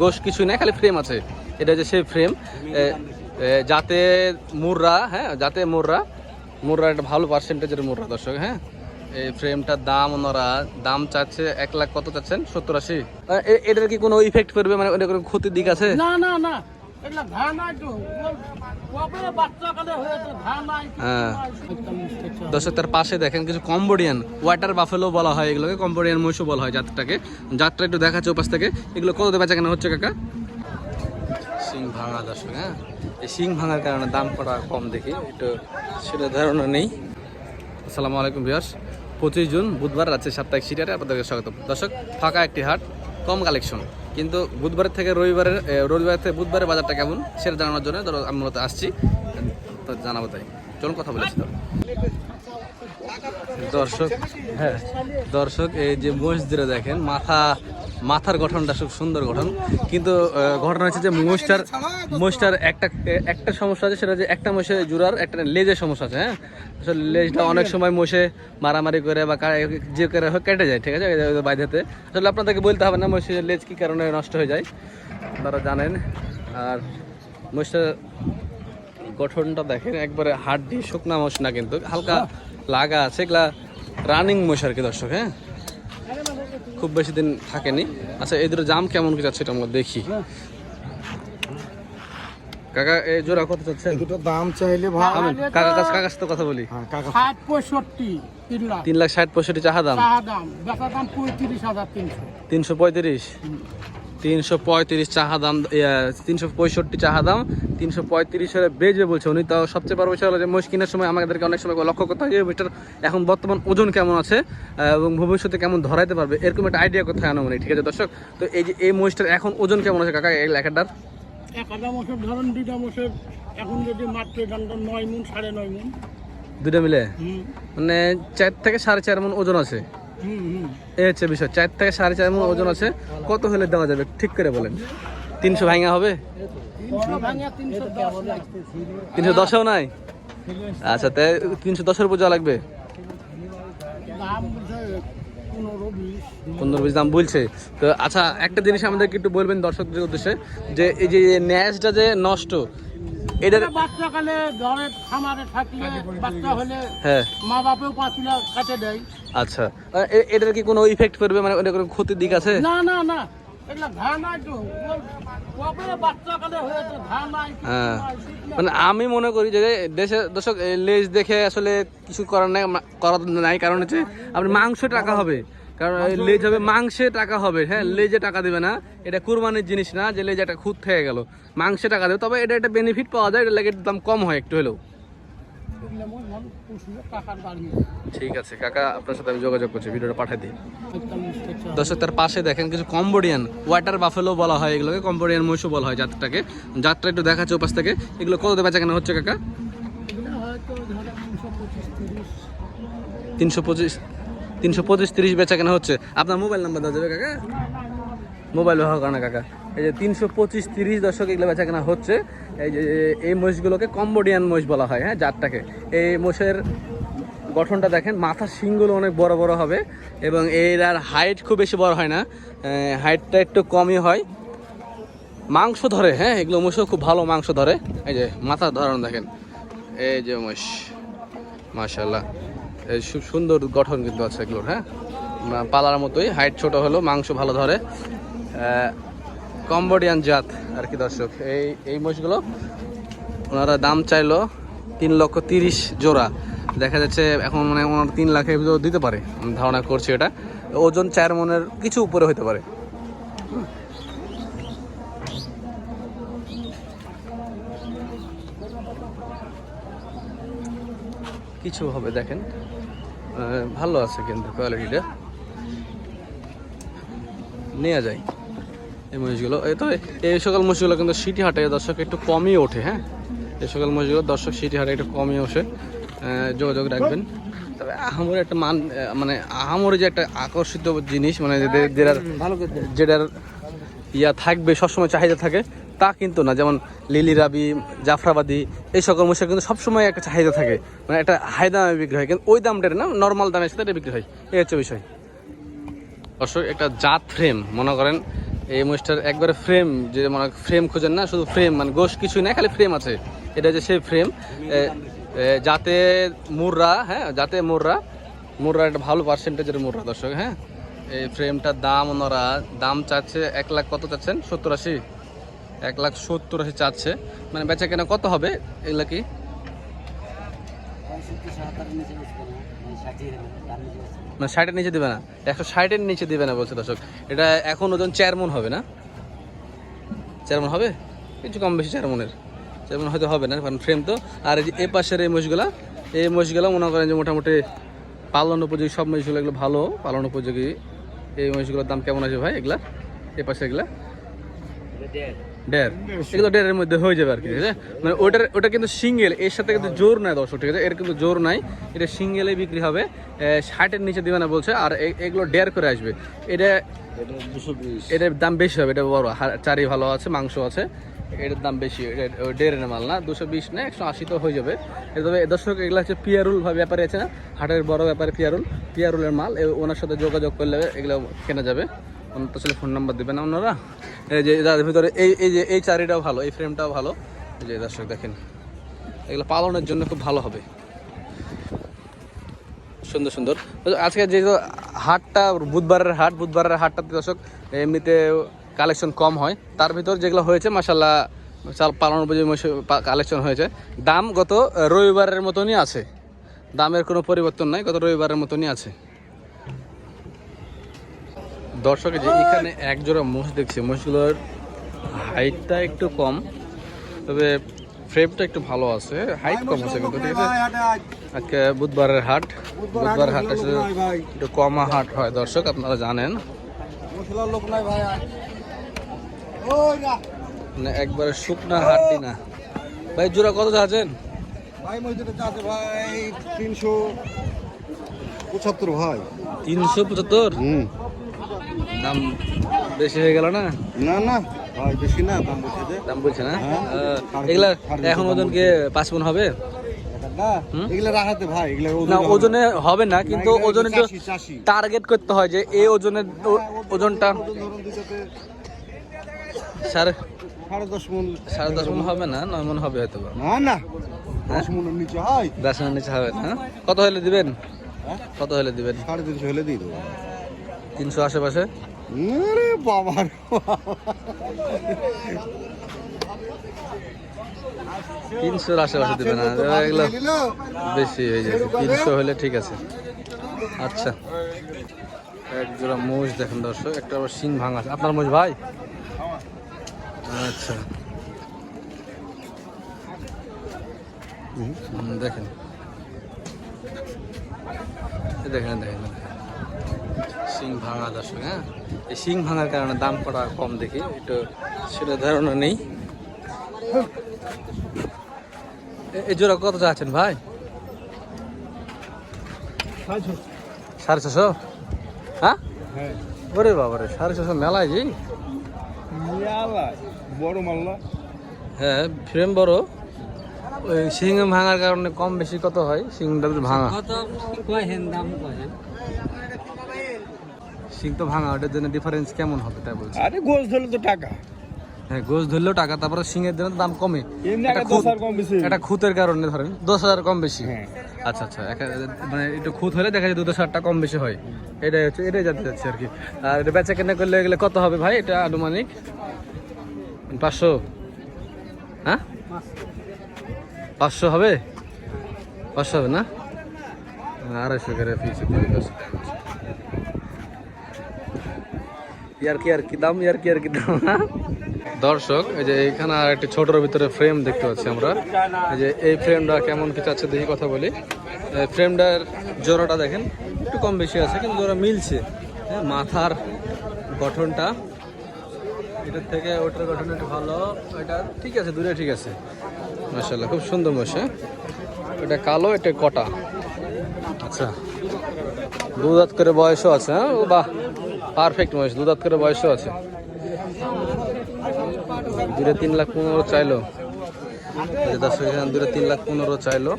গোশ কিছুই না খালি ফ্রেম আছে। এটা যে সেই ফ্রেম যাতে মুররা হ্যাঁ যাতে মুররা মুররা একটা ভালো পার্সেন্টেজের মুররা, দর্শক হ্যাঁ। এই ফ্রেমটার দাম ওনারা, দাম চাচ্ছে এক লাখ কত চাচ্ছেন? সত্তর আশি। এটার কি কোনো ইফেক্ট করবে মানে ক্ষতির দিক আছে? না না না। হ্যাঁ। তার পাশে দেখেন কিছু কম্বোডিয়ান ওয়াটার বলা হয় এগুলোকে, কম্বোডিয়ান বলা হয় একটু দেখাচ্ছে ওপাশ থেকে। এগুলো হচ্ছে কাকা? দর্শক হ্যাঁ? এই ভাঙার কারণে দাম করা কম দেখি, একটু সেটা ধারণা নেই। আসসালামু আলাইকুম পঁচিশ জুন, বুধবার রাত্রে সাপ্তাহিক সিটারে আপনাদেরকে স্বাগত দর্শক, ফাঁকা একটি হাট, কম কালেকশন কিন্তু বুধবার থেকে রবিবারের রবিবার থেকে বুধবারের বাজারটা কেমন সেটা জানানোর জন্য ধরো আমি মূলত আসছি। তো জানাব তাই। চলুন কথা বলেছি দর্শক হ্যাঁ দর্শক, এই যে মসজিদে দেখেন, মাথা মাথার গঠনটা খুব সুন্দর গঠন। কিন্তু ঘটনা হচ্ছে যে মহিষটার মহিষটার একটা একটা সমস্যা আছে, সেটা যে একটা মহিষে জোড়ার একটা লেজের সমস্যা আছে হ্যাঁ? আসলে লেজটা অনেক সময় মহিষে মারামারি করে বা যে করে হোক কেটে যায়, ঠিক আছে? বাইরেতে আসলে আপনাদেরকে বলতে হবে না, মহিষের লেজ কী কারণে নষ্ট হয়ে যায়? আপনারা জানেন। আর মহিষটার গঠনটা দেখেন, একবারে হাড্ডি শুকনা মোষ না কিন্তু, হালকা লাগা আছে, এগুলা রানিং মোষ আর কি দর্শক হ্যাঁ? খুব বেশি দিন থাকেনি। আচ্ছা এই দুটো জাম কেমন কি যাচ্ছে এটা আমরা দেখি। কাকা এই জোড়া কত চাচ্ছেন? দুটো দাম চাইলে ভাই কাকা কাছ কাকার সাথে কথা বলি। হ্যাঁ কাকা লাখ। ষাট পঁয়ষট্টি চাহা দাম? তিনশো দাম বেচা তিনশো পঁয়ত্রিশ চাহা দাম তিনশো পঁয়ষট্টি চাহা দাম তিনশো পঁয়ত্রিশ হলে বেজবে বলছে। উনি তাও সবচেয়ে বড় বিষয় হলো যে মহিষ কেনার সময় আমাদেরকে অনেক সময় লক্ষ্য করতে হয় যে মহিষটার এখন বর্তমান ওজন কেমন আছে এবং ভবিষ্যতে কেমন ধরাইতে পারবে এরকম একটা আইডিয়া কোথায় আনো মানে ঠিক আছে দর্শক? তো এই যে এই মহিষটার এখন ওজন কেমন আছে কাকা এই লেখাটার? এক ধরুন দুইটা মোষের এখন যদি মাত্র নয় মুন সাড়ে নয় মুন। দুটো মিলে? মানে চার থেকে সাড়ে চার মন ওজন আছে। এই হচ্ছে বিষয়, চার থেকে সাড়ে চার মন ওজন আছে। কত হলে দেওয়া যাবে? ঠিক করে বলেন। তিনশো ভাঙা হবে? তিনশো দশেও নাই? আচ্ছা তাই তিনশো দশের উপর লাগবে? পনেরো বিশ দাম বলছে। তো আচ্ছা একটা জিনিস আমাদেরকে একটু বলবেন দর্শকদের উদ্দেশ্যে, যে এই যে ন্যাসটা যে নষ্ট এটার এটা বাচ্চাকালে ঘরে খামারে থাকলে বাচ্চা হলে হ্যাঁ। মা বাপেও পাঁচ কাটে দেয়। আচ্ছা। এটার কি কোনো ইফেক্ট করবে মানে কোনো ক্ষতির দিক আছে? না না না। হ্যাঁ। মানে আমি মনে করি যে দেশে দর্শক লেজ দেখে আসলে কিছু করার নাই করার নাই কারণ হচ্ছে আপনি মাংস টাকা হবে। কারণ লেজ হবে মাংসে টাকা হবে হ্যাঁ লেজে টাকা দেবে না। এটা কুরবানির জিনিস না যে লেজ একটা খুঁত থেকে গেল। মাংসে টাকা দেবে তবে এটা একটা বেনিফিট পাওয়া যায় এটা লাগে দাম কম হয় একটু হলেও। ঠিক আছে কাকা আপনার সাথে আমি যোগাযোগ করছি ভিডিওটা পাঠিয়ে দিই। দর্শক তার পাশে দেখেন কিছু কম্বোডিয়ান ওয়াটার বাফেলো বলা হয় এগুলোকে কম্বোডিয়ান মহিষও বলা হয় জাতটাকে। জাতটা একটু দেখাচ্ছে ওপাশ থেকে। এগুলো কত বেচা কেনা হচ্ছে কাকা? তিনশো পঁচিশ তিনশো পঁচিশ তিরিশ বেচা কেনা হচ্ছে। আপনার মোবাইল নাম্বার দেওয়া যাবে কাকা? মোবাইল ব্যবহার করে না কাকা। এই যে তিনশো পঁচিশ তিরিশ দশক এগুলো বেচা কেনা হচ্ছে। এই যে এই মহিষগুলোকে কম্বোডিয়ান মহিষ বলা হয় হ্যাঁ জাতটাকে। এই মহিষের গঠনটা দেখেন মাথার শিংগুলো অনেক বড় বড় হবে এবং এর আর হাইট খুব বেশি বড় হয় না। হাইটটা একটু কমই হয়। মাংস ধরে হ্যাঁ এগুলো মহিষও খুব ভালো মাংস ধরে। এই যে মাথার ধরন দেখেন। এই যে মহিষ মাশাল্লাহ সুন্দর গঠন কিন্তু আছে এগুলোর হ্যাঁ? পালার মতোই, হাইট ছোট হলো মাংস ভালো ধরে। কম্বোডিয়ান জাত, আর কি দর্শক, এই এই মহিষগুলো ওনারা দাম চাইলো তিন লক্ষ তিরিশ জোড়া। দেখা যাচ্ছে এখন মানে ওনারা তিন লাখের ভিতরে দিতে পারে ধারণা করছি এটা। ওজন চার মনের কিছু উপরে হতে পারে। কিছু হবে, দেখেন। ভালো আছে কিন্তু কোয়ালিটিটা নেওয়া যায় এই মহিষগুলো। এই তো এই সকল মহিষগুলো কিন্তু সিটি হাটে দর্শক একটু কমই ওঠে হ্যাঁ? এই সকল মহিষগুলো দর্শক সিটি হাটে একটু কমই ওঠে। যোগাযোগ রাখবেন। তবে আহামরি একটা মান মানে আহামরি যে একটা আকর্ষিত জিনিস মানে যেটার- যেটার যেটার ইয়া থাকবে সবসময় চাহিদা থাকে তা কিন্তু না। যেমন লিলি রাবি জাফরাবাদি এই সকল মহিষের কিন্তু সবসময় একটা চাহিদা থাকে। মানে একটা হাই দামে বিক্রি হয়। কিন্তু ওই দামটা না নর্মাল দামের সাথে এটা বিক্রি হয়। এই হচ্ছে বিষয়। অবশ্যই একটা জাত ফ্রেম মনে করেন, এই মহিষটার একবারে ফ্রেম যে মানে ফ্রেম খোঁজেন না, শুধু ফ্রেম মানে গোশ কিছুই না খালি ফ্রেম আছে। এটা হচ্ছে সেই ফ্রেম যাতে মুররা হ্যাঁ যাতে মুররা। মুররা একটা ভালো পার্সেন্টেজের মুররা, দর্শক হ্যাঁ। এই ফ্রেমটার দাম ওনারা, দাম চাচ্ছে এক লাখ কত চাচ্ছেন? সত্তর আশি। এক লাখ সত্তর আশি চাচ্ছে। মানে বেচা কেনা কত হবে? এগুলা কি? মানে ষাটের নিচে দেবে না। একশো ষাটের নিচে দেবে না বলছে দর্শক। এটা এখন ওজন চার মন হবে না? চার মন হবে? কিছু কম বেশি চার মন হয়তো হবে না কারণ ফ্রেম তো। আর এই এ পাশের এই মহিষগুলা এই মহিষগুলো মনে করেন যে মোটামুটি পালন উপযোগী সব মহিষগুলো এগুলো ভালো। পালন উপযোগী। এই মহিষগুলোর দাম কেমন আছে ভাই এগুলা? এ পাশে এগুলা? ডের। এগুলো ডেরের মধ্যে হয়ে যাবে আর কি ঠিক আছে মানে ওটার ওটা কিন্তু সিঙ্গেল এর সাথে কিন্তু জোর নাই দর্শক ঠিক আছে? এর কিন্তু জোর নাই। এটা সিঙ্গেলে বিক্রি হবে। ষাটের নিচে দিবে না বলছে আর এগুলো ডের করে আসবে। এটা এটার দাম বেশি হবে এটা বড়। হা- চারি ভালো আছে মাংস আছে। এটার দাম বেশি ডেরের মাল না দুশো বিশ না একশো আশি তো হয়ে যাবে। তবে দর্শক এগুলো হচ্ছে পিয়ারুল ভাবে ব্যাপারে আছে না? হাটের বড় ব্যাপারে পিয়ারুল। পিয়ারুলের মাল ওনার সাথে যোগাযোগ করলে এগুলো কেনা যাবে। ওনার আসলে ফোন নাম্বার দেবেন না ওনারা? এই যে যাদের ভিতরে এই এই যে এই চারিটাও ভালো, এই ফ্রেমটাও ভালো। এই যে দর্শক দেখেন, এগুলো পালনের জন্য খুব ভালো হবে। সুন্দর সুন্দর। আজকে যে হাটটা, বুধবারের হাট, বুধবারের হাটটাতে দর্শক, এমনিতে কালেকশন কম হয়। তার ভিতর যেগুলো হয়েছে মাসাল্লাহ চাল পালন কালেকশন হয়েছে। দাম গত রবিবারের মতনই আছে। দামের কোনো পরিবর্তন নাই, গত রবিবারের মতনই আছে। দর্শক যে এখানে এক জোড়া মোষ দেখছি মোষগুলোর হাইটটা একটু কম তবে ফ্রেমটা একটু ভালো আছে। হাইট কম আছে কিন্তু ঠিক আছে? আজকে বুধবারের হাট বুধবার হাট আসলে একটু কমা হাট হয়। দর্শক আপনারা জানেন। মানে একবারে শুকনা হাটটি না? ভাই জোড়া কত আছেন ভাই মসজিদে আছে ভাই তিনশো পঁচাত্তর ভাই। তিনশো পঁচাত্তর? হুম। দাম বেশি হয়ে গেল না? না না বেশি না দাম বলছে দাম বলছে না? হ্যাঁ। এগুলা এখন ওজন কি পাঁচ মন হবে? না ভাই ওজনে হবে না কিন্তু ওজনে তো। টার্গেট করতে হয় যে এই ওজনের ওজনটা ওজন সাড়ে সাড়ে দশ মন সাড়ে দশ মন হবে না নয় মন হবে হয়তো না না দশ মনের নিচে হয়। দশ মনের নিচে হবে না কত হলে দিবেন? হ্যাঁ? কত হলে দিবেন? সাড়ে তিনশো হলে দিয়ে দেবো। তিনশো আশেপাশে? বাবার তিনশোর আশেপাশে দিবে না। এগুলো বেশি হয়ে যাবে তিনশো হলে ঠিক আছে। আচ্ছা। এক জোড়া মোষ দেখেন দর্শক একটা আবার শিং ভাঙা আছে। আপনার মোষ ভাই? আচ্ছা। দেখেন। দেখেন দেখেন। শিং ভাঙা দর্শক হ্যাঁ? এই শিং ভাঙার কারণে দাম করা কম দেখি, একটু সেটা ধারণা নেই। এই জোড়া কত চাচ্ছেন ভাই? সাড়ে ছশো? হ্যাঁ? ওরে বাবারে, সাড়ে ছশো মেলায় জি? বড় মাল্লা হ্যাঁ ফ্রেম বড়। ওই শিং ভাঙার কারণে কম বেশি কত হয়? তো ভাঙা। শিং তো ভাঙা ওটার জন্য ডিফারেন্স কেমন হবে তাই বলছি? আরে গোস ধরলে তো টাকা। হ্যাঁ গোস ধরলেও টাকা তারপরে শিঙের জন্য দাম কমে। দশ একটা খুঁতের কারণে ধরেন দশ হাজার কম বেশি। হ্যাঁ। আচ্ছা আচ্ছা মানে একটু খুঁত হলে দেখা যায় দুটো ষাটটা কম বেশি হয়। এটাই হচ্ছে এটাই জানতে যাচ্ছে আর কি। আর এটা বেচা কেনা করলে গেলে কত হবে ভাই? এটা আনুমানিক পাঁচশো। হ্যাঁ? পাঁচশো হবে? পাঁচশো হবে না? আড়াইশো করে পিস ইয়ার কি আর কি দাম কি কি হ্যাঁ? দর্শক, এই যে এখানে আর একটি ছোটর ভিতরে ফ্রেম দেখতে পাচ্ছি আমরা। এই যে এই ফ্রেমটা কেমন কিছু আছে দেখি কথা বলি। ফ্রেমটার জোড়াটা দেখেন, একটু কম বেশি আছে, কিন্তু জোড়া মিলছে। হ্যাঁ মাথার গঠনটা, এটার থেকে ওটার গঠন একটু ভালো, এটা ঠিক আছে, দূরে ঠিক আছে। মাসাল্লাহ খুব সুন্দর বসে এটা কালো, এটা কটা? আচ্ছা দু করে বয়সও আছে হ্যাঁ? বাহ! পারফেক্ট বয়স দু দাঁত করে বয়সও আছে। দূরে তিন লাখ পনেরো চাইলো। এখানে দূরে তিন লাখ পনেরো চাইলো।